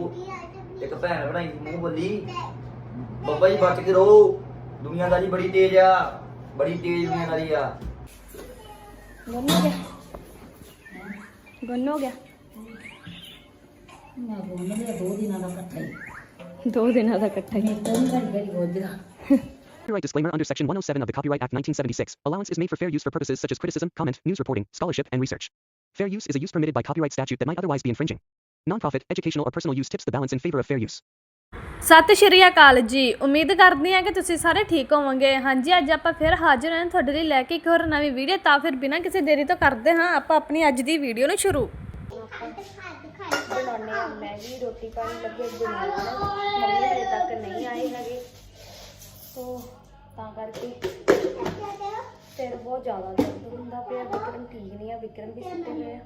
ਮੂੰਹ ਇੱਕ ਭੈਣ ਬਣਾਈ ਸੀ ਮੂੰਹ ਬੋਲੀ ਬੱਬਾ ਜੀ ਬਚ ਕੇ ਰਹੋ ਦੁਨੀਆਦਾਰੀ ਬੜੀ ਤੇਜ਼ ਆ ਬੜੀ ਤੇਜ਼ ਦੁਨੀਆਦਾਰੀ ਆ ਗੁੰਨ ਹੋ ਗਿਆ ਗੁੰਨ ਹੋ ਗਿਆ ਮੈਂ ਬੋਲ ਲਿਆ ਦੋ ਦਿਨਾਂ ਦਾ ਇਕੱਠਾ ਹੀ ਦੋ ਦਿਨਾਂ ਦਾ ਇਕੱਠਾ ਹੀ ਤਾਂ ਨਹੀਂ ਘੜੀ ਘੜੀ Gojra Copyright disclaimer under Section 107 of the Copyright Act 1976. Allowance is made for fair use for purposes such as criticism, comment, news reporting, scholarship, and research. Fair use is a use permitted by copyright statute that might otherwise be infringing. Nonprofit, educational, or personal use tips the balance in favor of fair use. ਸਤਿ ਸ਼੍ਰੀ ਅਕਾਲ ਜੀ। ਉਮੀਦ ਕਰਦੀ ਹਾਂ ਕਿ ਤੁਸੀਂ ਸਾਰੇ ਠੀਕ ਹੋਵੋਗੇ। ਹਾਂਜੀ ਅੱਜ ਆਪਾਂ ਫਿਰ ਹਾਜ਼ਰ ਹਾਂ ਤੁਹਾਡੇ ਲਈ ਲੈ ਕੇ ਇੱਕ ਹੋਰ ਨਵੀਂ ਵੀਡੀਓ ਤਾਂ ਫਿਰ ਬਿਨਾਂ ਕਿਸੇ ਦੇਰੀ ਤੋਂ ਕਰਦੇ ਹਾਂ ਆਪਾਂ ਆਪਣੀ ਅੱਜ ਦੀ ਵੀਡੀਓ ਨੂੰ ਸ਼ੁਰੂ। ਬਣਾਉਣੇ ਆ ਮੈਗੀ ਰੋਟੀ ਪਾਣੀ ਲੱਗੇ ਬਣਾਉਣ ਮੰਮੀ ਹਜੇ ਤੱਕ ਨਹੀਂ ਆਏ ਹੈਗੇ। ਸੋ ਤਾਂ ਕਰਕੇ ਸਿਰ ਬਹੁਤ ਜ਼ਿਆਦਾ ਦਰਦ ਹੁੰਦਾ ਪਿਆ। ਵਿਕਰਮ ਠੀਕ ਨਹੀਂ ਆ ਵਿਕਰਮ ਵੀ ਸੁੱਤੇ ਹੋਏ ਆ।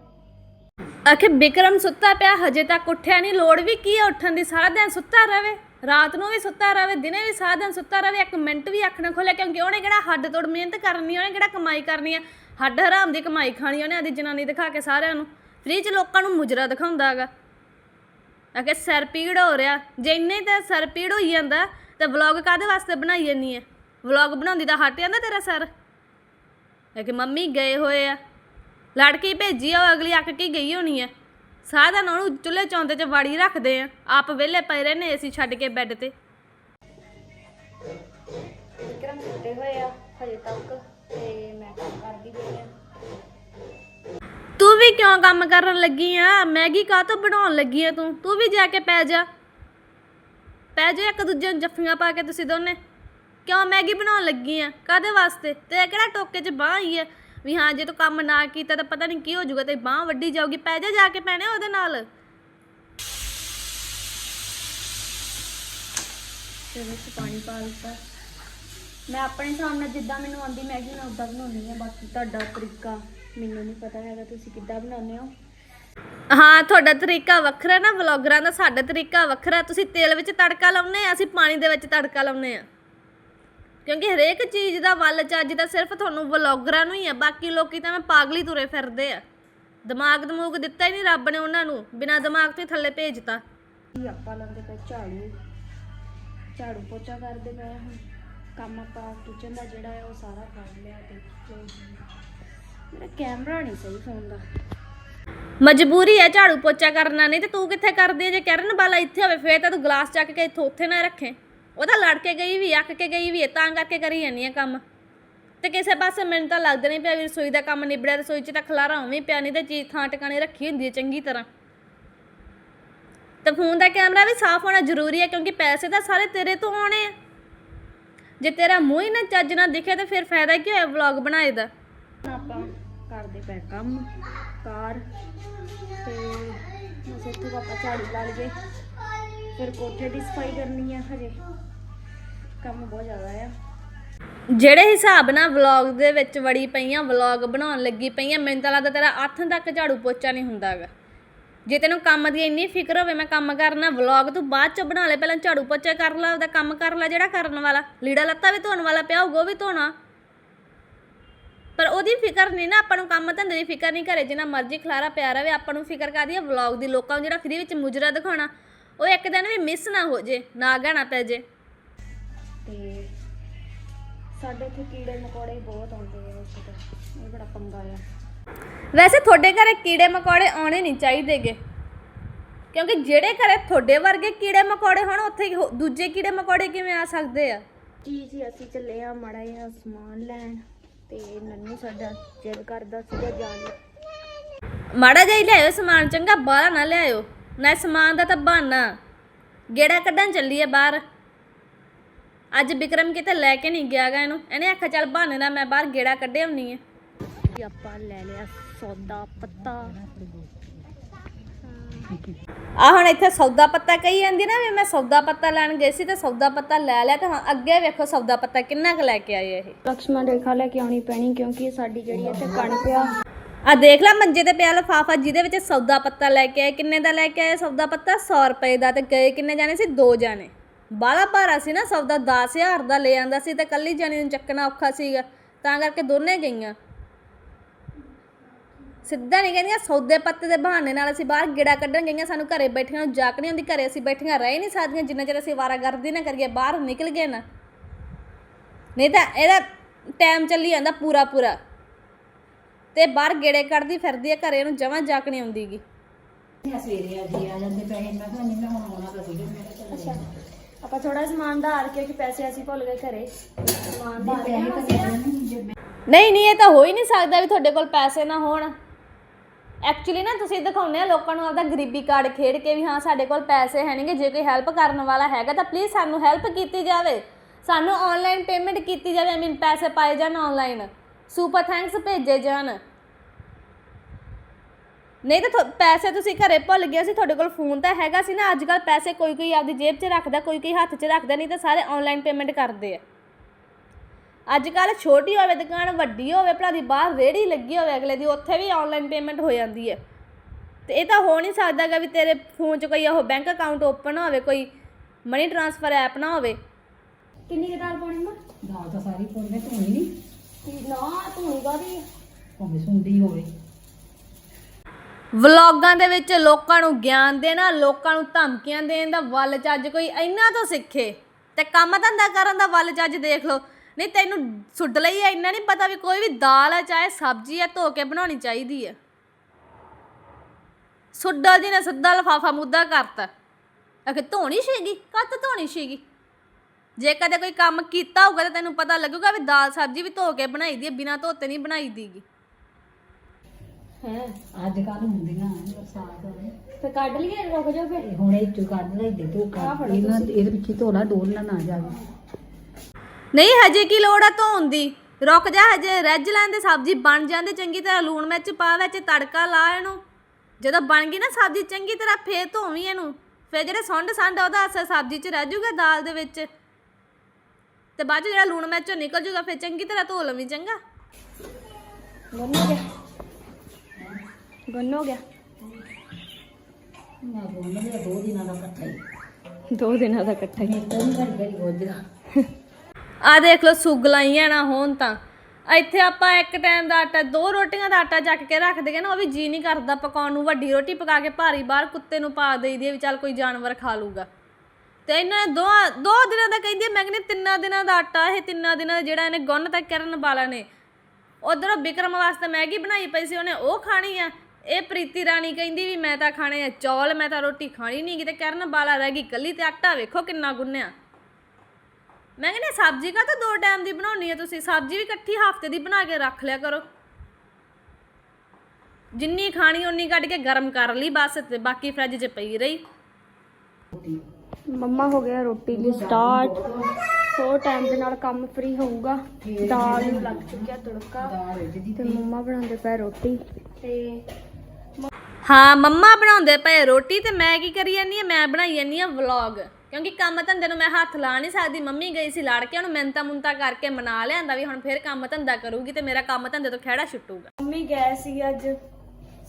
ਆਖੇ, ਬਿਕਰਮ ਸੁੱਤਾ ਪਿਆ, ਹਜੇ ਤੱਕ ਉੱਠਿਆ ਨਹੀਂ, ਲੋੜ ਵੀ ਕੀ ਆ ਉੱਠਣ ਦੀ? ਸਾਰਾ ਦਿਨ ਸੁੱਤਾ ਰਵੇ। ਰਾਤ ਨੂੰ ਵੀ ਸੁੱਤਾ ਰਵੇ, ਦਿਨੇ ਵੀ ਸਾਰਾ ਦਿਨ ਸੁੱਤਾ ਰਵੇ। ਇੱਕ ਮਿੰਟ ਵੀ ਅੱਖ ਨਾ ਖੋਲੇ ਕਿਉਂਕਿ ਉਹਨੇ ਕਿਹੜਾ ਹੱਡ ਤੋੜ ਮਿਹਨਤ ਕਰਨੀ ਉਹਨੇ ਕਿਹੜਾ ਕਮਾਈ ਕਰਨੀ ਆ। ਹੱਡ ਹਰਾਮ ਦੀ ਕਮਾਈ ਖਾਣੀ ਉਹਨੇ ਆਦੀ ਜਨਾਨੀ ਦਿਖਾ ਕੇ ਸਾਰਿਆਂ ਨੂੰ। ਫ੍ਰੀ ਚ ਲੋਕਾਂ ਨੂੰ ਮੁਜਰਾ ਦਿਖਾਉਂਦਾ ਹੈਗਾ। ਆਖੇ, ਸਿਰ ਪੀੜ ਹੋ ਰਿਹਾ। ਜੇ ਇੰਨੇ ਤਾਂ ਸਿਰ ਪੀੜ ਹੋਈ ਜਾਂਦਾ, ਤੇ ਵਲੌਗ ਕਾਦੇ ਵਾਸਤੇ ਬਣਾਈ ਜਾਨੀ ਹੈ ਵਲੌਗ ਬਣਾਉਂਦੀ ਤਾਂ ਹਟ ਜਾਂਦਾ ਤੇਰਾ ਸਿਰ। ਕਿ ਮੰਮੀ ਗਏ ਹੋਏ ਆ। ਲੜਕੀ ਭੇਜੀ ਆ ਉਹ ਅਗਲੀ ਅੱਕ ਕੇ ਗਈ ਹੋਣੀ ਆ। ਸਾਦਾ ਨਾ ਉਹਨੂੰ ਚੁੱਲ੍ਹੇ ਚੌਂਦੇ 'ਚ ਵਾੜੀ ਰੱਖਦੇ ਆ। ਆਪ ਵਿਹਲੇ ਪਏ ਰਹਿੰਦੇ ਏਸੀ ਛੱਡ ਕੇ ਬੈੱਡ ਤੇ। ਵਿਕਰਮ ਸੁੱਤੇ ਹੋਏ ਆ ਹਜੇ ਤੱਕ ਤੇ ਮੈਂ ਕੰਮ ਕਰਦੀ ਪਈ ਆ। ਤੂੰ ਵੀ ਕਿਉਂ ਕੰਮ ਕਰਨ ਲੱਗੀ ਆ? ਮੈਗੀ ਕਾਹ ਤੋਂ ਬਣਾਉਣ ਲੱਗੀ ਆ ਤੂੰ? ਤੂੰ ਵੀ ਜਾ ਕੇ ਪੈ ਜਾ। ਪੈ ਜਾ ਇੱਕ ਦੂਜੇ ਨੂੰ ਜੱਫੀਆਂ ਪਾ ਕੇ ਤੁਸੀਂ ਦੋਨੇ। ਕਿਉਂ ਮੈਗੀ ਬਣਾਉਣ ਲੱਗੀ ਆ? ਕਾਦੇ ਵਾਸਤੇ? ਤੇ ਕਿਹੜਾ ਟੋਕੇ 'ਚ ਬਾਹ ਹੀ ਆ? ਵੀ ਹਾਂ ਜੇ ਤੂੰ ਕੰਮ ਨਾ ਕੀਤਾ ਤਾਂ ਪਤਾ ਨਹੀਂ ਕੀ ਹੋ ਜਾਊਗਾ ਤੇ ਬਾਹ ਵੱਡੀ ਜਾਊਗੀ। ਪੈ ਜਾ ਜਾ ਕੇ ਪੈਣੇ ਉਹਦੇ ਨਾਲ। ਤੇ ਵਿੱਚ ਪਾਣੀ ਪਾ ਦਿੱਤਾ। ਮੈਂ ਆਪਣੇ ਹਿਸਾਬ ਨਾਲ ਜਿੱਦਾਂ ਮੈਨੂੰ ਆਉਂਦੀ ਮੈਗੀ ਮੈਂ ਉਦਾਂ ਬਣਾਉਣੀ ਆ ਬਾਕੀ ਤੁਹਾਡਾ ਤਰੀਕਾ ਮੈਨੂੰ ਨਹੀਂ ਪਤਾ ਹੈਗਾ ਤੁਸੀਂ ਕਿੱਦਾਂ ਬਣਾਉਂਦੇ ਹੋ? ਹਾਂ ਤੁਹਾਡਾ ਤਰੀਕਾ ਵੱਖਰਾ ਨਾ ਵਲੌਗਰਾਂ ਦਾ ਸਾਡਾ ਤਰੀਕਾ ਵੱਖਰਾ। ਤੁਸੀਂ ਤੇਲ ਵਿੱਚ ਤੜਕਾ ਲਾਉਂਦੇ ਆ ਅਸੀਂ ਪਾਣੀ ਦੇ ਵਿੱਚ ਤੜਕਾ ਲਾਉਂਦੇ ਆ। ਕਿਉਂਕਿ ਹਰੇਕ ਚੀਜ਼ ਦਾ ਵੱਲ ਚੱਜ ਦਾ ਸਿਰਫ ਤੁਹਾਨੂੰ ਵਲੌਗਰਾਂ ਨੂੰ ਹੀ ਆ ਬਾਕੀ ਲੋਕੀ ਤਾਂ ਮੈਂ ਪਾਗਲੀ ਤੁਰੇ ਫਿਰਦੇ ਆ। ਦਿਮਾਗ ਦਮੂਗ ਦਿੱਤਾ ਹੀ ਨਹੀਂ ਰੱਬ ਨੇ ਉਹਨਾਂ ਨੂੰ ਬਿਨਾਂ ਦਿਮਾਗ ਤੋਂ ਹੀ ਥੱਲੇ ਭੇਜਤਾ। ਆਪਾਂ ਲਾਉਂਦੇ ਪਏ ਝਾੜੂ ਝਾੜੂ ਪੋਚਾ ਕਰਦੇ ਪਏ ਹੁਣ। ਕੰਮ ਆਪਾਂ ਕਿਚਨ ਦਾ ਜਿਹੜਾ ਹੈ ਉਹ ਸਾਰਾ ਕਰ ਲਿਆ ਤੇ ਮੇਰਾ ਕੈਮਰਾ ਨਹੀਂ ਸਹੀ ਫੋਨ ਦਾ। ਮਜਬੂਰੀ ਹੈ ਝਾੜੂ ਪੋਚਾ ਕਰਨਾ ਨਹੀਂ ਤੇ ਤੂੰ ਕਿੱਥੇ ਕਰਦੀ ਹੈ ਜੇ ਕਰਨ ਵਾਲਾ ਇੱਥੇ ਹੋਵੇ ਫੇਰ ਤਾਂ ਤੂੰ ਗਲਾਸ ਚੱਕ ਕੇ ਇੱਥੋਂ ਉੱਥੇ ਨਾ ਰੱਖੇ। ਉਹ ਤਾਂ ਲੜ ਕੇ ਗਈ ਵੀ ਅੱਕ ਕੇ ਗਈ ਵੀ ਹੈ, ਤਾਂ ਕਰਕੇ ਕਰੀ ਜਾਂਦੀ ਹੈ ਕੰਮ। ਤੇ ਕਿਸੇ ਪਾਸੇ ਮੈਨੂੰ ਤਾਂ ਲੱਗਦਾ ਨਹੀਂ ਪਿਆ ਵੀ ਰਸੋਈ ਦਾ ਕੰਮ ਨਿਬੜਿਆ ਰਸੋਈ 'ਚ ਤਾਂ ਖਲਾਰਾ ਉਵੇਂ ਹੀ ਪਿਆ ਨਹੀਂ ਤੇ ਚੀਜ਼ ਥਾਂ ਟਿਕਾਣੇ ਰੱਖੀ ਹੁੰਦੀ ਹੈ ਚੰਗੀ ਤਰ੍ਹਾਂ। ਤੇ ਫੋਨ ਦਾ ਕੈਮਰਾ ਵੀ ਸਾਫ਼ ਹੋਣਾ ਜ਼ਰੂਰੀ ਹੈ ਕਿਉਂਕਿ ਪੈਸੇ ਤਾਂ ਸਾਰੇ ਤੇਰੇ ਤੋਂ ਆਉਣੇ ਆ। ਜੇ ਤੇਰਾ ਮੂੰਹ ਹੀ ਨਾ ਚੱਜ ਨਾਲ ਦਿਖੇ ਤਾਂ ਫਿਰ ਫਾਇਦਾ ਕੀ ਹੋਇਆ ਵਲੌਗ ਬਣਾਏ ਦਾ? ਆਪਾਂ ਕਰਦੇ ਪਏ ਕੰਮ ਕਾਰ ਤੇ ਬਸ ਇੱਥੇ ਆਪਾਂ ਝਾੜੂ ਲਾ ਲਈਏ। ਫਿਰ ਕੋਠੇ ਦੀ ਸਫ਼ਾਈ ਕਰਨੀ ਆ ਹਜੇ। ਕੰਮ ਬਹੁਤ ਜ਼ਿਆਦਾ ਆ। ਜਿਹੜੇ ਹਿਸਾਬ ਨਾਲ ਵਲੌਗ ਦੇ ਵਿੱਚ ਵੜੀ ਪਈਆਂ ਵਲੌਗ ਬਣਾਉਣ ਲੱਗੀ ਪਈਆਂ, ਮੈਨੂੰ ਤਾਂ ਲੱਗਦਾ ਤੇਰਾ ਹੱਥਾਂ ਤੱਕ ਝਾੜੂ ਪੋਚਾ ਨਹੀਂ ਹੁੰਦਾਗਾ ਜੇ ਤੈਨੂੰ ਕੰਮ ਦੀ ਇੰਨੀ ਫਿਕਰ ਹੋਵੇ, ਮੈਂ ਕੰਮ ਕਰਨਾ ਵਲੌਗ ਤੂੰ ਬਾਅਦ ਚ ਬਣਾ ਲੈ, ਪਹਿਲਾਂ ਝਾੜੂ ਪੋਚਾ ਕਰ ਲੈ ਉਹਦਾ ਕੰਮ ਕਰ ਲੈ, ਜਿਹੜਾ ਕਰਨ ਵਾਲਾ। ਲੀੜਾ ਲੱਤਾ ਵੀ ਧੋਣ ਵਾਲਾ ਪਿਆ ਹੋਊਗਾ, ਉਹ ਵੀ ਧੋਣਾ। ਪਰ ਉਹਦੀ ਫਿਕਰ ਨਹੀਂ ਨਾ, ਆਪਾਂ ਨੂੰ ਕੰਮ ਧੰਦੇ ਦੀ ਫਿਕਰ ਨਹੀਂ ਘਰੇ, ਜਿੰਨਾ ਮਰਜ਼ੀ ਖਲਾਰਾ ਪਿਆ ਰਵੇ, ਆਪਾਂ ਨੂੰ ਫਿਕਰ ਕਰਦੀ ਹੈ ਵਲੌਗ ਦੀ, ਲੋਕਾਂ ਨੂੰ ਜਿਹੜਾ ਫ੍ਰੀ ਵਿੱਚ ਮੁਜਰਾ ਦਿਖਾਉਣਾ। ਉਹ ਇੱਕ ਦਿਨ ਵੀ ਮਿਸ ਨਾ ਹੋ ਜੇ, ਨਾ ਗਾਣਾ ਪੈ ਜੇ। ਤੇ ਸਾਡੇ ਇੱਥੇ ਕੀੜੇ ਮਕੌੜੇ ਬਹੁਤ ਆਉਂਦੇ ਆ ਉਸ ਤੇ। ਇਹ ਬੜਾ ਪੰਗਾ ਆ। ਵੈਸੇ ਤੁਹਾਡੇ ਘਰੇ ਕੀੜੇ ਮਕੌੜੇ ਆਉਣੇ ਨਹੀਂ ਚਾਹੀਦੇਗੇ। ਕਿਉਂਕਿ ਜਿਹੜੇ ਘਰੇ ਤੁਹਾਡੇ ਵਰਗੇ ਕੀੜੇ ਮਕੌੜੇ ਹੋਣ ਉੱਥੇ ਹੋ- ਦੂਜੇ ਕੀੜੇ ਮਕੌੜੇ ਕਿਵੇਂ ਆ ਸਕਦੇ ਆ? ਜੀ ਜੀ ਅਸੀਂ ਚੱਲੇ ਆ ਮਾੜਾ ਜਿਹਾ ਸਮਾਨ ਲੈਣ ਤੇ ਨੰਨੂ ਸਾਡਾ ਜਿੱਦ ਕਰਦਾ ਸੀਗਾ ਜਾਣ ਨੂੰ। ਮਾੜਾ ਜਿਹਾ ਹੀ ਲਿਆਇਓ ਸਮਾਨ ਚੰਗਾ ਬਾਹਰ ਨਾ ਲਿਆਇਓ। ਨਾ ਸਮਾਨ ਦਾ ਤਾਂ ਬਹਾਨਾ। ਗੇੜਾ ਕੱਢਣ ਚੱਲੀ ਆ ਬਾਹਰ। ਅੱਜ ਵਿਕਰਮ ਕਿਤੇ ਲੈ ਕੇ ਨਹੀਂ ਗਿਆਗਾ ਇਹਨੂੰ। ਇਹਨੇ ਆਖਿਆ ਚੱਲ ਬਹਾਨੇ ਨਾਲ ਮੈਂ ਬਾਹਰ ਗੇੜਾ ਕੱਢੇ ਹੁੰਨੀ ਆ। ਆਪਾਂ ਲੈ ਲਿਆ ਸੌਦਾ ਪੱਤਾ। ਆ ਹੁਣ ਇੱਥੇ ਸੌਦਾ ਪੱਤਾ ਕਹੀ ਜਾਂਦੀ ਨਾ ਵੀ ਮੈਂ ਸੌਦਾ ਪੱਤਾ ਲੈਣ ਗਈ ਸੀ ਤੇ ਸੌਦਾ ਪੱਤਾ ਲੈ ਲਿਆ ਤੇ ਹਾਂ ਅੱਗੇ ਵੇਖੋ ਸੌਦਾ ਪੱਤਾ ਕਿੰਨਾ ਕੁ ਲੈ ਕੇ ਆਏ ਇਹ। ਲਕਸ਼ਮਣ ਰੇਖਾ ਲੈ ਕੇ ਆਉਣੀ ਪੈਣੀ ਕਿਉਂਕਿ ਸਾਡੀ ਜਿਹੜੀ ਇੱਥੇ ਕਣਕ ਆ। ਆ ਦੇਖ ਲੈ ਮੰਜੇ ਤੇ ਪਿਆ ਲਫਾਫਾ ਜਿਹਦੇ ਵਿੱਚ ਸੌਦਾ ਪੱਤਾ ਲੈ ਕੇ ਆਏ। ਕਿੰਨੇ ਦਾ ਲੈ ਕੇ ਆਏ ਸੌਦਾ ਪੱਤਾ? 100 ਰੁਪਏ ਦਾ ਤੇ ਗਏ ਕਿੰਨੇ ਜਾਣੇ ਸੀ? ਦੋ ਜਾਣੇ। ਬਾਲਾ ਭਾਰਾ ਸੀ ਨਾ ਸੌਦਾ 10000 ਦਾ ਲੈ ਆਂਦਾ ਸੀ ਤੇ ਕੱਲੀ ਜਾਣੀ ਨੂੰ ਚੱਕਣਾ ਔਖਾ ਸੀਗਾ ਤਾਂ ਕਰਕੇ ਦੋਨੇ ਗਈਆਂ। ਸਿੱਧਾ ਨਹੀਂ ਕਹਿੰਦੀਆਂ ਸੌਦੇ ਪੱਤੇ ਦੇ ਬਹਾਨੇ ਨਾਲ ਅਸੀਂ ਬਾਹਰ ਗੇੜਾ ਕੱਢਣ ਗਈਆਂ ਸਾਨੂੰ ਘਰੇ ਬੈਠੀਆਂ ਨੂੰ ਜਾਕ ਨਹੀਂ ਹੁੰਦੀ ਘਰੇ ਅਸੀਂ ਬੈਠੀਆਂ ਰਹਿ ਨਹੀਂ ਸਕਦੀਆਂ ਜਿੰਨਾ ਚਿਰ ਅਸੀਂ ਵਾਰਾਗਰਦੀ ਨਾ ਕਰੀਏ ਬਾਹਰ ਨਿਕਲ ਗਏ ਨਾ। ਨਹੀਂ ਤਾਂ ਇਹਦਾ ਟਾਈਮ ਚੱਲੀ ਜਾਂਦਾ ਪੂਰਾ ਪੂਰਾ। ਤੇ ਬਾਹਰ ਗੇੜੇ ਕੱਢਦੀ ਫਿਰਦੀ ਆ ਘਰੇ ਨੂੰ ਜਮਾਂ ਜਾਕ ਨਹੀਂ ਆਉਂਦੀਗੀ ਸਵੇਰੇ ਆ ਜੀ ਆ ਜਾਂਦੇ ਪੈਸੇ ਮੈਂ ਕਿਹਾ ਨਹੀਂ ਮੈਂ ਹੁਣ ਆਉਣਾ ਤਾਂ ਸੀਗਾ ਮੈਂ ਕਿਹਾ ਚੱਲ ਆਪਾਂ ਥੋੜਾ ਸਮਾਨ ਦਾ ਹਾਰ ਕਿਉਂਕਿ ਪੈਸੇ ਅਸੀਂ ਭੁੱਲ ਗਏ ਘਰੇ। ਸਮਾਨ ਦਾ ਪੈਸੇ ਨਹੀਂ ਨਹੀਂ, ਇਹ ਤਾਂ ਹੋ ਹੀ ਨਹੀਂ ਸਕਦਾ ਵੀ ਤੁਹਾਡੇ ਕੋਲ ਪੈਸੇ ਨਾ ਹੋਣ। ਐਕਚੁਅਲੀ ਨਾ, ਤੁਸੀਂ ਦਿਖਾਉਂਦੇ ਆ ਲੋਕਾਂ ਨੂੰ ਆਪਦਾ ਗਰੀਬੀ ਕਾਰਡ ਖੇਡ ਕੇ ਵੀ ਹਾਂ, ਸਾਡੇ ਕੋਲ ਪੈਸੇ ਹੈ ਨਹੀਂਗੇ ਜੇ ਕੋਈ ਹੈਲਪ ਕਰਨ ਵਾਲਾ ਹੈਗਾ ਤਾਂ ਪਲੀਜ਼ ਸਾਨੂੰ ਹੈਲਪ ਕੀਤੀ ਜਾਵੇ। ਸਾਨੂੰ ਆਨਲਾਈਨ ਪੇਮੈਂਟ ਕੀਤੀ ਜਾਵੇ ਆਈ ਮੀਨ ਪੈਸੇ ਪਾਏ ਜਾਣ ਆਨਲਾਈਨ ਸੁਪਰ ਥੈਂਕਸ ਭੇਜੇ ਜਾਣ। ਨਹੀਂ ਤਾਂ ਪੈਸੇ ਤੁਸੀਂ ਘਰੇ ਭੁੱਲ ਗਏ ਸੀ ਤੁਹਾਡੇ ਕੋਲ ਫੋਨ ਤਾਂ ਹੈਗਾ ਸੀ ਨਾ ਅੱਜ ਕੱਲ ਪੈਸੇ ਕੋਈ ਕੋਈ ਆਪਦੀ ਜੇਬ 'ਚ ਰੱਖਦਾ ਕੋਈ ਕੋਈ ਹੱਥ 'ਚ ਰੱਖਦਾ ਨਹੀਂ ਤਾਂ ਸਾਰੇ ਆਨਲਾਈਨ ਪੇਮੈਂਟ ਕਰਦੇ ਆ। ਅੱਜ ਕੱਲ ਛੋਟੀ ਹੋਵੇ ਦੁਕਾਨ ਵੱਡੀ ਹੋਵੇ ਭਰਾ ਦੀ ਬਾਹਰ ਰੇੜੀ ਲੱਗੀ ਹੋਵੇ ਅਗਲੇ ਦੀ ਉੱਥੇ ਵੀ ਆਨਲਾਈਨ ਪੇਮੈਂਟ ਹੋ ਜਾਂਦੀ ਹੈ। ਤੇ ਇਹ ਤਾਂ ਹੋ ਨਹੀਂ ਸਕਦਾਗਾ ਵੀ ਤੇਰੇ ਫੋਨ 'ਚ ਕੋਈ ਉਹ ਬੈਂਕ ਅਕਾਊਂਟ ਓਪਨ ਹੋਵੇ ਕੋਈ ਮਨੀ ਟ੍ਰਾਂਸਫਰ ਐਪ ਨਾ ਹੋਵੇ। ਕਿੰਨੀ ਕੁ ਦਾਲ ਪਾਉਣੀ ਮਾਂ ਦਾਲ ਤਾਂ ਸਾਰੀ ਮੈਂ ਧੋਣੀ ਨਹੀਂ ਨਾ ਧੂਣੀ ਕਾਦੀ ਭਾਵੇਂ ਸੁੰਡੀ ਹੋਵੇ। ਵਲੌਗਾਂ ਦੇ ਵਿੱਚ ਲੋਕਾਂ ਨੂੰ ਗਿਆਨ ਦੇਣਾ, ਲੋਕਾਂ ਨੂੰ ਧਮਕੀਆਂ ਦੇਣ ਦਾ ਵੱਲ ਚੱਜ ਕੋਈ ਇੰਨਾ ਤੋਂ ਸਿੱਖੇ ਤੇ ਕੰਮ ਧੰਦਾ ਕਰਨ ਦਾ ਵੱਲ ਚੱਜ ਦੇਖ ਲਓ। ਨਹੀਂ, ਤੈਨੂੰ ਸੁੱਡ ਲਈ ਇੰਨਾ ਨਹੀਂ ਪਤਾ ਵੀ ਕੋਈ ਵੀ ਦਾਲ ਹੈ ਚਾਹੇ ਸਬਜ਼ੀ ਹੈ ਧੋ ਕੇ ਬਣਾਉਣੀ ਚਾਹੀਦੀ ਹੈ ਸੁੱਡਾ ਜੀ ਨੇ ਸਿੱਧਾ ਲਫਾਫਾ ਮੁੱਦਾ ਕਰਤਾ। ਅਖੇ ਧੋਣੀ ਸੀਗੀ? ਕੱਤ ਧੋਣੀ ਸੀਗੀ? ਜੇ ਕਦੇ ਕੋਈ ਕੰਮ ਕੀਤਾ ਹੋਊਗਾ ਤਾਂ ਤੈਨੂੰ ਪਤਾ ਲੱਗੂਗਾ ਵੀ ਦਾਲ ਸਬਜ਼ੀ ਵੀ ਧੋ ਕੇ ਬਣਾਈ ਦੀ ਹੈ ਬਿਨਾਂ ਧੋਤੇ ਨਹੀਂ ਬਣਾਈ ਦੀਗੀ। ਹੈ। ਅੱਜ ਕੱਲ ਹੁੰਦੀਆਂ ਹੋਵੇ ਫੇ ਕੱਢ ਲਈਏ ਰੁਕ ਜਾ ਫੇ ਤੇ ਹੁਣ ਇਹ ਚੋਂ ਕੱਢ ਲੈ ਦੇ ਤੂੰ ਕੱਢ। ਇਹਨਾਂ ਇਹਦੇ ਵਿੱਚ ਹੀ ਧੋਲਾ ਡੋਲਣਾ ਨਾ ਜਾਵੇ। ਨਹੀਂ ਹਜੇ ਕੀ ਲੋੜ ਆ ਧੋਣ ਦੀ? ਰੁਕ ਜਾ ਹਜੇ ਰੱਜ ਲੈਂਦੇ ਸਬਜ਼ੀ ਬਣ ਜਾਂਦੀ ਚੰਗੀ ਤਰ੍ਹਾਂ। ਲੂਣ ਮਿਰਚ ਪਾ ਵਿੱਚ ਤੜਕਾ ਲਾ ਇਹਨੂੰ। ਜਦੋਂ ਬਣ ਗਈ ਨਾ ਸਬਜ਼ੀ ਚੰਗੀ ਤਰ੍ਹਾਂ ਫੇਰ ਧੋਵੀਂ ਇਹਨੂੰ। ਫੇਰ ਜਿਹੜੇ ਸੁੰਡ ਸੰਡ ਆ ਉਹਦਾ ਅਸਰ ਸਬਜ਼ੀ 'ਚ ਰਹਿ ਜਾਊਗਾ ਦਾਲ ਦੇ ਵਿੱਚ। ਤੇ ਬਾਅਦ 'ਚ ਜਿਹੜਾ ਲੂਣ ਮਿਰਚ ਉਹ ਨਿਕਲ ਜਾਊਗਾ ਫੇਰ ਚੰਗੀ ਤਰ੍ਹਾਂ ਧੋ ਲਵੀਂ ਚੰਗਾ। ਹੋ ਗਿਆ ਗੁੰਨ ਹੋ ਗਿਆ? ਮੈਂ ਦੋ ਦਿਨਾਂ ਦਾ ਇਕੱਠਾ ਹੀ। ਦੋ ਦਿਨਾਂ ਦਾ ਇਕੱਠਾ ਮੈਂ ਤਾਂ ਨਹੀਂ ਘੜੀ ਘੜੀ ਗੋਜਰਾ ਆ ਦੇਖ ਲਓ ਸੁਗਲਾਈਆਂ ਨਾ ਹੋਣ ਤਾਂ। ਇੱਥੇ ਆਪਾਂ ਇੱਕ ਟਾਈਮ ਦਾ ਆਟਾ ਦੋ ਰੋਟੀਆਂ ਦਾ ਆਟਾ ਚੱਕ ਕੇ ਰੱਖ ਦਈਏ ਨਾ ਉਹ ਵੀ ਜੀ ਨਹੀਂ ਕਰਦਾ ਪਕਾਉਣ ਨੂੰ। ਵੱਡੀ ਰੋਟੀ ਪਕਾ ਕੇ ਭਾਰੀ ਬਾਹਰ ਕੁੱਤੇ ਨੂੰ ਪਾ ਦੇਈਦੀ ਹੈ ਵੀ ਚੱਲ ਕੋਈ ਜਾਨਵਰ ਖਾ ਲੂਗਾ। ਤੇ ਇਹਨਾਂ ਨੇ ਦੋ ਦੋ ਦਿਨਾਂ ਦਾ ਕਹਿੰਦੀ ਹੈ, ਮੈਂ ਕਹਿੰਦੀ ਤਿੰਨਾਂ ਦਿਨਾਂ ਦਾ ਆਟਾ ਇਹ ਤਿੰਨਾਂ ਦਿਨਾਂ ਦਾ ਜਿਹੜਾ ਇਹਨੇ ਗੁੰਨ ਤੱਕ ਕਰਨ ਵਾਲਾ ਨੇ। ਉਧਰੋਂ ਵਿਕਰਮ ਵਾਸਤੇ ਮੈਗੀ ਬਣਾਈ ਪਈ ਸੀ ਉਹਨੇ ਉਹ ਖਾਣੀ ਆ। ਇਹ ਪ੍ਰੀਤੀ ਰਾਣੀ ਕਹਿੰਦੀ ਵੀ ਮੈਂ ਤਾਂ ਖਾਣੇ ਆ, ਚੌਲ ਮੈਂ ਤਾਂ ਰੋਟੀ ਖਾਣੀ ਨਹੀਂ ਕਿਤੇ ਕਰਨ ਵਾਲਾ ਰਹਿ ਗਈ ਕੱਲੀ ਤੇ ਆਟਾ ਵੇਖੋ ਕਿੰਨਾ ਗੁੰਨਿਆ। ਮੈਂ ਕਹਿੰਦੀ ਸਬਜ਼ੀ ਕਾ ਤਾਂ ਦੋ ਟਾਈਮ ਦੀ ਬਣਾਉਣੀ ਹੈ ਤੁਸੀਂ? ਸਬਜ਼ੀ ਵੀ ਇਕੱਠੀ ਹਫ਼ਤੇ ਦੀ ਬਣਾ ਕੇ ਰੱਖ ਲਿਆ ਕਰੋ। ਜਿੰਨੀ ਖਾਣੀ ਓਨੀ ਕੱਢ ਕੇ ਗਰਮ ਕਰ ਲਈ ਬਸ ਤੇ ਬਾਕੀ ਫ੍ਰਿਜ 'ਚ ਪਈ ਰਹੀ। ਮੰਮਾ ਹੋ ਗਿਆ ਰੋਟੀ ਲਈ ਸਟਾਰਟ ਹੋਰ ਟਾਈਮ ਦੇ ਨਾਲ ਕੰਮ ਫ੍ਰੀ ਹੋਊਗਾ। ਦਾਲ ਨੂੰ ਲੱਗ ਚੁੱਕਿਆ ਤੜਕਾ। ਤੇ ਮੰਮਾ ਬਣਾਉਂਦੇ ਪਏ ਰੋਟੀ। ਤੇ ਹਾਂ ਮੰਮਾ ਬਣਾਉਂਦੇ ਪਏ ਰੋਟੀ ਤੇ ਮੈਂ ਕੀ ਕਰੀ ਜਾਂਦੀ ਆ ਮੈਂ ਬਣਾਈ ਜਾਂਦੀ ਆ ਵਲੌਗ ਕਿਉਂਕਿ ਕੰਮ ਧੰਦੇ ਨੂੰ ਮੈਂ ਹੱਥ ਲਾ ਨਹੀਂ ਸਕਦੀ। ਮੰਮੀ ਗਈ ਸੀ ਲੜ ਕੇ ਉਹਨੂੰ ਮਿੰਤਾ ਮੁੰਤਾ ਕਰਕੇ ਮਨਾ ਲਿਆਂਦਾ ਵੀ ਹੁਣ ਫੇਰ ਕੰਮ ਧੰਦਾ ਕਰੂਗੀ ਤੇ ਮੇਰਾ ਕੰਮ ਧੰਦੇ ਤੋਂ ਖਹਿੜਾ ਛੁੱਟੂਗਾ। ਮੰਮੀ ਗਏ ਸੀ ਅੱਜ।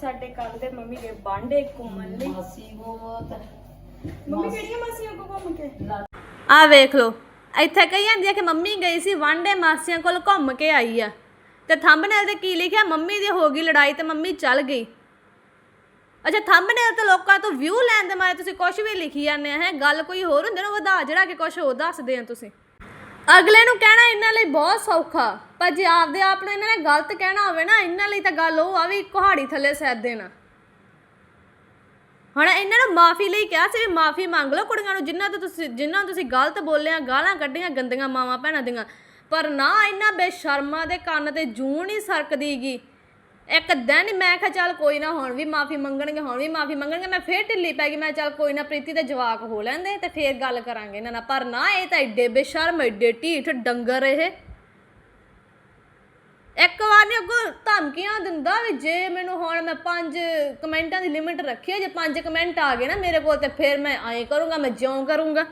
ਸਾਡੇ ਕੱਲ ਦੇ ਮੰਮੀ ਗਏ ਬਾਂਡੇ ਘੁੰਮਣ ਲਈ। ਮਾਸੀ ਬਹੁਤ। ਮੰਮੀ ਕਿਹੜੀਆਂ ਮਾਸੀਆਂ ਕੋ ਘੁੰਮ ਕੇ? ਆ ਵੇਖ ਲਓ ਇੱਥੇ ਕਹੀ ਜਾਂਦੀ ਆ ਕਿ ਮੰਮੀ ਗਈ ਸੀ ਵਾਂਡੇ ਮਾਸੀਆਂ ਕੋਲ ਘੁੰਮ ਕੇ ਆਈ ਆ। ਤੇ ਥੰਬਨੇਲ ਤੇ ਕੀ ਲਿਖਿਆ? ਮੰਮੀ ਦੀ ਹੋ ਗਈ ਲੜਾਈ ਤੇ ਮੰਮੀ ਚੱਲ ਗਈ। ਅੱਛਾ ਥੰਬਨੇਲ ਤੇ ਲੋਕਾਂ ਤੋਂ ਵਿਊ ਲੈਣ ਦੇ ਮਾਰੇ ਤੁਸੀਂ ਕੁਝ ਵੀ ਲਿਖੀ ਜਾਂਦੇ ਆ, ਹੈ? ਗੱਲ ਕੋਈ ਹੋਰ ਹੁੰਦੀ ਨਾ, ਵਧਾ ਜਿਹੜਾ ਕਿ ਕੁਝ ਹੋਰ ਦੱਸਦੇ ਆ ਤੁਸੀਂ। ਅਗਲੇ ਨੂੰ ਕਹਿਣਾ ਇਹਨਾਂ ਲਈ ਬਹੁਤ ਸੌਖਾ, ਪਰ ਜੇ ਆਪਦੇ ਆਪ ਨੂੰ ਇਹਨਾਂ ਨੇ ਗਲਤ ਕਹਿਣਾ ਹੋਵੇ ਨਾ, ਇਹਨਾਂ ਲਈ ਤਾਂ ਗੱਲ ਉਹ ਆ ਵੀ ਕੁਹਾੜੀ ਥੱਲੇ ਸੈਦ ਦੇਣਾ। ਹੁਣ ਇਹਨਾਂ ਨੂੰ ਮਾਫੀ ਲਈ ਕਿਹਾ ਸੀ ਵੀ ਮਾਫੀ ਮੰਗ ਲਓ ਕੁੜੀਆਂ ਨੂੰ ਜਿਨ੍ਹਾਂ ਤੋਂ ਤੁਸੀਂ ਜਿਨ੍ਹਾਂ ਨੂੰ ਤੁਸੀਂ ਗਲਤ ਬੋਲਿਆ, ਗਾਲਾਂ ਕੱਢੀਆਂ ਗੰਦੀਆਂ ਮਾਵਾਂ ਭੈਣਾਂ ਦੀਆਂ। ਪਰ ਨਾ ਇਹਨਾਂ ਬੇਸ਼ਰਮਾਂ ਦੇ ਕੰਨ ਤੇ ਜੂੰ ਨਹੀਂ ਸਰਕਦੀਗੀ। ਇੱਕ ਦਿਨ ਮੈਂ ਕਿਹਾ ਚੱਲ ਕੋਈ ਨਾ ਹੁਣ ਵੀ ਮਾਫੀ ਮੰਗਣਗੇ, ਹੁਣ ਵੀ ਮਾਫੀ ਮੰਗਣਗੇ, ਮੈਂ ਫੇਰ ਢਿੱਲੀ ਪੈ ਗਈ, ਮੈਂ ਚੱਲ ਕੋਈ ਨਾ ਪ੍ਰੀਤੀ ਦਾ ਜਵਾਕ ਹੋ ਲੈਂਦੇ ਤੇ ਫੇਰ ਗੱਲ ਕਰਾਂਗੇ ਇਹਨਾਂ ਨਾ ਪਰ ਨਾ ਇਹ ਤਾਂ ਐਡੇ ਬੇਸ਼ਰਮ ਐਡੇ ਢੀਠ ਡੰਗਰ ਇਹ। ਇੱਕ ਵਾਰ ਨੇ ਅੱਗੋਂ ਧਮਕੀਆਂ ਦਿੰਦਾ ਵੀ ਜੇ ਮੈਨੂੰ ਹੁਣ ਮੈਂ ਪੰਜ ਕਮੈਂਟਾਂ ਦੀ ਲਿਮਿਟ ਰੱਖੀ ਹੈ, ਜੇ ਪੰਜ ਕਮੈਂਟ ਆ ਗਏ ਨਾ ਮੇਰੇ ਕੋਲ ਤੇ ਫਿਰ ਮੈਂ ਐਂ ਕਰੂੰਗਾ, ਮੈਂ ਜਿਉਂ ਕਰੂੰਗਾ।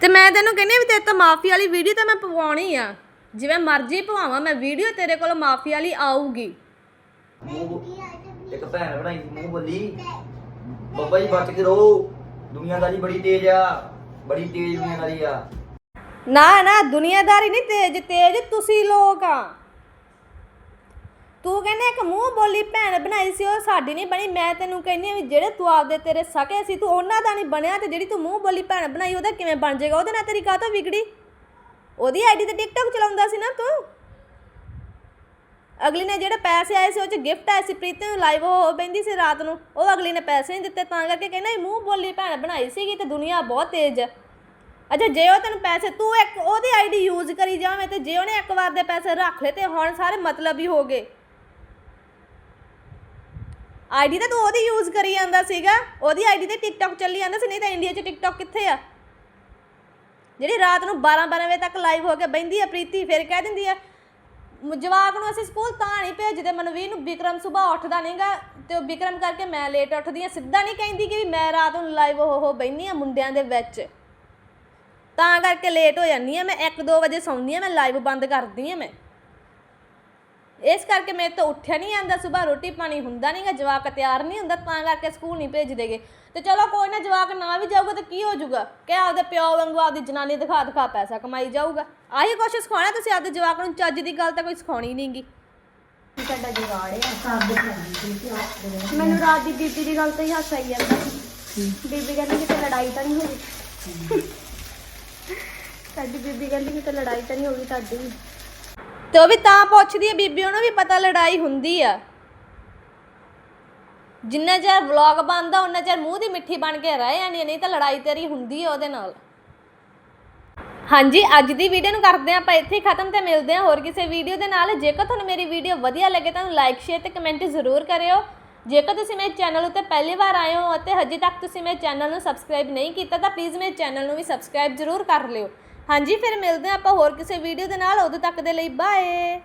ਤੇ ਮੈਂ ਤੈਨੂੰ ਕਹਿੰਦੀ ਵੀ ਤੇਰੇ ਤਾਂ ਮਾਫੀ ਵਾਲੀ ਵੀਡੀਓ ਤਾਂ ਮੈਂ ਪਵਾਉਣੀ ਆ। ਜਿਵੇਂ ਮਰਜ਼ੀ ਪਵਾਵਾਂ, ਮੈਂ ਵੀਡੀਓ ਤੇਰੇ ਕੋਲ ਮਾਫੀ ਵਾਲੀ ਆਊਗੀ। ਮੂੰਹ ਇੱਕ ਭੈਣ ਬਣਾਈ ਸੀ ਮੂੰਹ ਬੋਲੀ। ਬੱਬਾ ਜੀ ਬਚ ਕੇ ਰਹੋ। ਦੁਨੀਆਦਾਰੀ ਬੜੀ ਤੇਜ਼ ਆ। ਬੜੀ ਤੇਜ਼ ਦੁਨੀਆਦਾਰੀ ਆ। ਨਾ ਨਾ ਦੁਨੀਆਦਾਰੀ ਨਹੀਂ ਤੇਜ ਤੇਜ ਤੁਸੀਂ ਲੋਕ ਆ। ਤੂੰ ਕਹਿੰਦਾ ਇੱਕ ਮੂੰਹ ਬੋਲੀ ਭੈਣ ਬਣਾਈ ਸੀ ਉਹ ਸਾਡੀ ਨਹੀਂ ਬਣੀ। ਮੈਂ ਤੈਨੂੰ ਕਹਿੰਦੀ ਆ ਵੀ ਜਿਹੜੇ ਤੂੰ ਆਪਦੇ ਤੇਰੇ ਸਕੇ ਸੀ ਤੂੰ ਉਹਨਾਂ ਦਾ ਨਹੀਂ ਬਣਿਆ ਤੇ ਜਿਹੜੀ ਤੂੰ ਮੂੰਹ ਬੋਲੀ ਭੈਣ ਬਣਾਈ ਉਹਦਾ ਕਿਵੇਂ ਬਣ ਜਾਏਗਾ? ਉਹਦੇ ਨਾਲ ਤੇਰੀ ਕਾਹਤੋਂ ਵਿਗੜੀ? ਉਹਦੀ ਆਈਡੀ ਤੇ ਟਿਕਟੌਕ ਚਲਾਉਂਦਾ ਸੀ ਨਾ ਤੂੰ? ਅਗਲੀ ਨੇ ਜਿਹੜੇ ਪੈਸੇ ਆਏ ਸੀ, ਉਹ ਚ ਗਿਫਟ ਆਏ ਸੀ, ਪ੍ਰੀਤੀ ਨੂੰ ਲਾਈਵ ਹੋ ਬੈਂਦੀ ਸੀ ਰਾਤ ਨੂੰ, ਉਹ ਅਗਲੀ ਨੇ ਪੈਸੇ ਨਹੀਂ ਦਿੱਤੇ, ਤਾਂ ਕਰਕੇ ਕਹਿੰਦਾ ਇਹ ਮੂੰਹ ਬੋਲੀ ਭੈਣ ਬਣਾਈ ਸੀਗੀ ਤੇ ਦੁਨੀਆ ਬਹੁਤ ਤੇਜ਼ ਹੈ। ਅੱਛਾ, ਜੇ ਉਹ ਤੈਨੂੰ ਪੈਸੇ, ਤੂੰ ਇੱਕ ਉਹਦੀ ਆਈਡੀ ਯੂਜ਼ ਕਰੀ ਜਾਵੇਂ ਤੇ ਜੇ ਉਹਨੇ ਇੱਕ ਵਾਰ ਦੇ ਪੈਸੇ ਰੱਖ ਲਏ ਤੇ ਹੁਣ ਸਾਰੇ ਮਤਲਬ ਹੀ ਹੋ ਗਏ। ਆਈਡੀ ਤਾਂ ਤੂੰ ਉਹਦੀ ਯੂਜ਼ ਕਰੀ ਜਾਂਦਾ ਸੀਗਾ, ਉਹਦੀ ਆਈਡੀ ਤੇ ਟਿਕਟੌਕ ਚੱਲੀ ਜਾਂਦਾ ਸੀ, ਨਹੀਂ ਤਾਂ ਇੰਡੀਆ 'ਚ ਟਿਕਟੌਕ ਕਿੱਥੇ ਆ? ਜਿਹੜੀ ਰਾਤ ਨੂੰ 12 12 ਵਜੇ ਤੱਕ ਲਾਈਵ ਹੋ ਕੇ ਬੈਂਦੀ ਆ ਪ੍ਰੀਤੀ, ਫਿਰ ਕਹਿ ਦਿੰਦੀ ਆ ਜਵਾਕ ਨੂੰ ਅਸੀਂ ਸਕੂਲ ਤਾਂ ਨਹੀਂ ਭੇਜਦੇ, ਮਨਵੀਰ ਨੂੰ ਵਿਕਰਮ ਸਵੇਰ ਉੱਠਦਾ ਨਹੀਂਗਾ ਤੇ ਉਹ ਵਿਕਰਮ ਕਰਕੇ ਮੈਂ ਲੇਟ ਉੱਠਦੀ ਆ ਸਿੱਧਾ ਨਹੀਂ ਕਹਿੰਦੀ ਕਿ ਵੀ ਮੈਂ ਰਾਤ ਨੂੰ ਲਾਈਵ ਹੋ ਹੋ ਬੈਣੀ ਆ ਮੁੰਡਿਆਂ ਦੇ ਵਿੱਚ। ਤਾਂ ਕਰਕੇ ਲੇਟ ਹੋ ਜਾਂਦੀ ਆ ਮੈਂ 1-2 ਵਜੇ ਸੌਂਦੀ ਆ ਮੈਂ ਲਾਈਵ ਬੰਦ ਕਰਦੀ ਆ ਮੈਂ। ਇਸ ਕਰਕੇ ਮੇਰੇ ਤੋਂ ਉੱਠਿਆ ਨਹੀਂ ਜਾਂਦਾ ਸਵੇਰ ਰੋਟੀ ਪਾਣੀ ਹੁੰਦਾ ਨਹੀਂਗਾ ਜਵਾਕ ਤਿਆਰ ਨਹੀਂ ਹੁੰਦਾ, ਤਾਂ ਕਰਕੇ ਸਕੂਲ ਨਹੀਂ ਭੇਜਦੇਗੇ। ਤੇ ਚਲੋ ਕੋਈ ਨਾ ਜਵਾਕ ਨਾ ਵੀ ਜਾਊਗਾ ਤਾਂ ਕੀ ਹੋ ਜਾਊਗਾ? ਕਿ ਆਪਦੇ ਪਿਓ ਵਾਂਗੂ ਆਪਦੀ ਜਨਾਨੀ ਦਿਖਾ ਦਿਖਾ ਪੈਸਾ ਕਮਾਈ ਜਾਊਗਾ। ਆਹੀ ਕੁਛ ਸਿਖਾਉਣਾ ਤੁਸੀਂ ਆਪਦੇ ਜਵਾਕ ਨੂੰ ਚੱਜ ਦੀ ਗੱਲ ਤਾਂ ਕੋਈ ਸਿਖਾਉਣੀ ਨਹੀਂਗੀ ਸਾਬ ਦੇ ਸੀ ਆਪ ਮੈਨੂੰ ਰਾਤ ਦੀ ਬੀਬੀ ਦੀ ਗੱਲ ਤੋਂ ਹੀ ਹਾਸਾ ਆਈ ਜਾਂਦਾ ਸੀ। ਬੀਬੀ ਕਹਿੰਦੀ ਕਿਤੇ ਲੜਾਈ ਤਾਂ ਨਹੀਂ ਹੋਈ ਸਾਡੀ ਬੀਬੀ ਕਹਿੰਦੀ ਕਿਤੇ ਲੜਾਈ ਤਾਂ ਨਹੀਂ ਹੋ ਗਈ ਤੁਹਾਡੀ। ਤੇ ਉਹ ਵੀ ਤਾਂ ਪੁੱਛਦੀ ਹੈ ਬੀਬੀ ਉਹਨੂੰ ਵੀ ਪਤਾ ਲੜਾਈ ਹੁੰਦੀ ਆ। ਜਿੰਨਾ ਚਿਰ ਵਲੌਗ ਬਣਦਾ ਉਹਨਾਂ ਚਿਰ ਮੂੰਹ ਦੀ ਮਿੱਠੀ ਬਣ ਕੇ ਰਹਿ ਜਾਂਦੀ ਹੈ ਨਹੀਂ ਤਾਂ ਲੜਾਈ ਤੇਰੀ ਹੁੰਦੀ ਆ ਉਹਦੇ ਨਾਲ। ਹਾਂਜੀ, ਅੱਜ ਦੀ ਵੀਡੀਓ ਨੂੰ ਕਰਦੇ ਹਾਂ ਆਪਾਂ ਇੱਥੇ ਹੀ ਖਤਮ ਤੇ ਮਿਲਦੇ ਹਾਂ ਹੋਰ ਕਿਸੇ ਵੀਡੀਓ ਦੇ ਨਾਲ। ਜੇਕਰ ਤੁਹਾਨੂੰ ਮੇਰੀ ਵੀਡੀਓ ਵਧੀਆ ਲੱਗੇ ਤਾਂ ਲਾਈਕ ਸ਼ੇਅਰ ਤੇ ਕਮੈਂਟ ਜ਼ਰੂਰ ਕਰਿਓ। ਜੇਕਰ ਤੁਸੀਂ ਮੇਰੇ ਚੈਨਲ ਉੱਤੇ ਪਹਿਲੀ ਵਾਰ ਆਏ ਹੋ ਅਤੇ ਹਜੇ ਤੱਕ ਤੁਸੀਂ ਮੇਰੇ ਚੈਨਲ ਨੂੰ ਸਬਸਕ੍ਰਾਈਬ ਨਹੀਂ ਕੀਤਾ, ਤਾਂ ਪਲੀਜ਼ ਮੇਰੇ ਚੈਨਲ ਨੂੰ ਵੀ ਸਬਸਕ੍ਰਾਈਬ ਜ਼ਰੂਰ ਕਰ ਲਿਓ। ਹਾਂਜੀ, ਫਿਰ ਮਿਲਦੇ ਹਾਂ ਆਪਾਂ ਹੋਰ ਕਿਸੇ ਵੀਡੀਓ ਦੇ ਨਾਲ। ਉਦੋਂ ਤੱਕ ਦੇ ਲਈ ਬਾਏ